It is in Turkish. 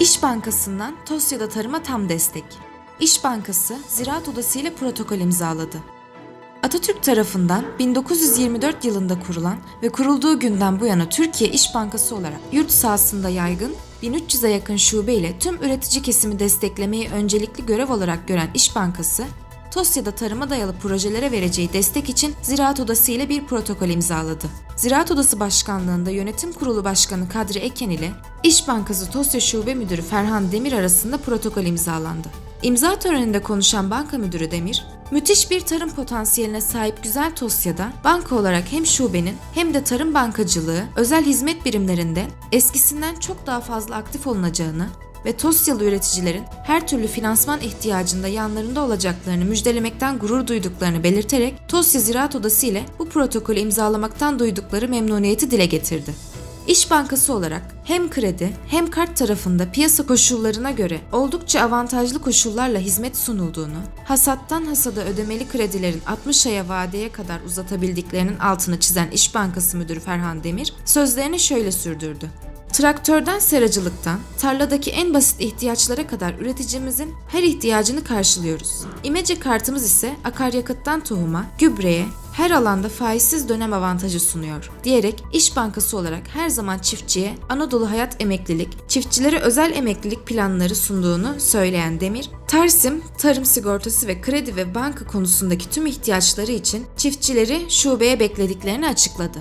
İş Bankası'ndan Tosya'da tarıma tam destek. İş Bankası Ziraat Odası ile protokol imzaladı. Atatürk tarafından 1924 yılında kurulan ve kurulduğu günden bu yana Türkiye İş Bankası olarak yurt sahasında yaygın 1300'e yakın şube ile tüm üretici kesimi desteklemeyi öncelikli görev olarak gören İş Bankası, Tosya'da tarıma dayalı projelere vereceği destek için Ziraat Odası ile bir protokol imzaladı. Ziraat Odası Başkanlığında Yönetim Kurulu Başkanı Kadri Eken ile İş Bankası Tosya Şube Müdürü Ferhan Demir arasında protokol imzalandı. İmza töreninde konuşan banka müdürü Demir, müthiş bir tarım potansiyeline sahip güzel Tosya'da banka olarak hem şubenin hem de tarım bankacılığı özel hizmet birimlerinde eskisinden çok daha fazla aktif olunacağını ve Tosyalı üreticilerin her türlü finansman ihtiyacında yanlarında olacaklarını müjdelemekten gurur duyduklarını belirterek Tosya Ziraat Odası ile bu protokolü imzalamaktan duydukları memnuniyeti dile getirdi. İş Bankası olarak hem kredi hem kart tarafında piyasa koşullarına göre oldukça avantajlı koşullarla hizmet sunulduğunu, hasattan hasada ödemeli kredilerin 60 aya vadeye kadar uzatabildiklerinin altını çizen İş Bankası Müdürü Ferhan Demir sözlerini şöyle sürdürdü. Traktörden seracılıktan, tarladaki en basit ihtiyaçlara kadar üreticimizin her ihtiyacını karşılıyoruz. İmece kartımız ise akaryakıttan tohuma, gübreye, her alanda faizsiz dönem avantajı sunuyor diyerek İş Bankası olarak her zaman çiftçiye Anadolu Hayat Emeklilik, çiftçilere özel emeklilik planları sunduğunu söyleyen Demir, Tarsim, tarım sigortası ve kredi ve banka konusundaki tüm ihtiyaçları için çiftçileri şubeye beklediklerini açıkladı.